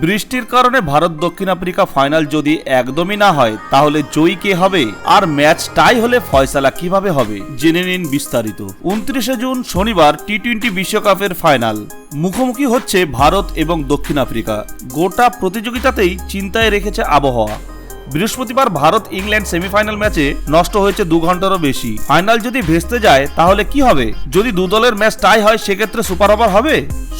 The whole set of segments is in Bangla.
বৃষ্টির কারণে ভারত দক্ষিণ আফ্রিকা ফাইনাল যদি একদমই না হয়, তাহলে জয়ী কে হবে? আর ম্যাচ টাই হলে ফয়সালা কীভাবে হবে? জেনে নিন বিস্তারিত। উনত্রিশে জুন শনিবার টি টোয়েন্টি বিশ্বকাপের ফাইনাল। মুখোমুখি হচ্ছে ভারত এবং দক্ষিণ আফ্রিকা। গোটা প্রতিযোগিতাতেই চিন্তায় রেখেছে আবহাওয়া। বৃহস্পতিবার ভারত ইংল্যান্ড সেমিফাইনাল ম্যাচে নষ্ট হয়েছে দু ঘন্টারও বেশি। ফাইনাল যদি ভেস্তে যায়, তাহলে কি হবে? যদি দু দলের ম্যাচ টাই হয়, সেক্ষেত্রে সুপার ওভার হবে?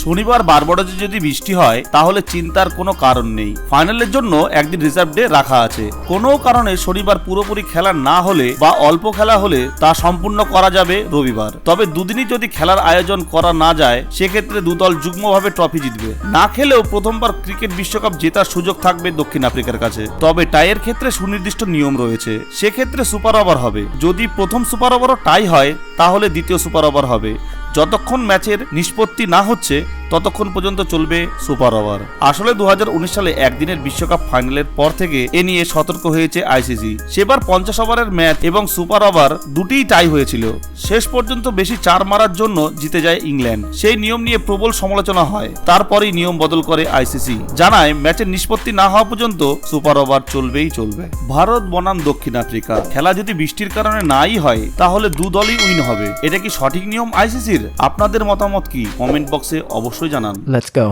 শনিবার বারবাডোজে যদি বৃষ্টি হয়, তাহলে চিন্তার কোনো কারণ নেই। ফাইনালের জন্য একদিন রিজার্ভ ডে রাখা আছে। কোনো কারণে শনিবার পুরোপুরি খেলা না হলে বা অল্প খেলা হলে তা সম্পূর্ণ করা যাবে রবিবার। তবে দুদিনই যদি খেলার আয়োজন করা না যায়, সেক্ষেত্রে দু দল যুগ্মভাবে ট্রফি জিতবে। না খেলেও প্রথমবার ক্রিকেট বিশ্বকাপ জেতার সুযোগ থাকবে দক্ষিণ আফ্রিকার কাছে। তবে টাইয়ের ক্ষেত্রে সুনির্দিষ্ট নিয়ম রয়েছে। সেক্ষেত্রে সুপার ওভার হবে। যদি প্রথম সুপার ওভারও টাই হয়, তাহলে দ্বিতীয় সুপার ওভার হবে। যতক্ষণ ম্যাচের নিষ্পত্তি না হচ্ছে ততক্ষণ পর্যন্ত চলবে সুপার ওভার। আসলে দু হাজার উনিশ সালে একদিনের বিশ্বকাপ ফাইনালের পর থেকে এ নিয়ে সতর্ক হয়েছে আইসিসি। সেবার পঞ্চাশ ওভারের ম্যাচ এবং সুপার ওভার দুটিই টাই হয়েছিল। শেষ পর্যন্ত বেশি চার মারার জন্য জিতে যায় ইংল্যান্ড। সেই নিয়ম নিয়ে প্রবল সমালোচনা হয়। তারপরেই নিয়ম বদল করে আইসিসি। জানায়, ম্যাচের নিষ্পত্তি না হওয়া পর্যন্ত সুপার ওভার চলবেই চলবে। ভারত বনাম দক্ষিণ আফ্রিকা। খেলা যদি বৃষ্টির কারণে নাই হয়, তাহলে দু দলই উইন হবে। এটা কি সঠিক নিয়ম আইসিসির? আপনাদের মতামত কি? কমেন্ট বক্সে অবশ্যই জানান Let's go.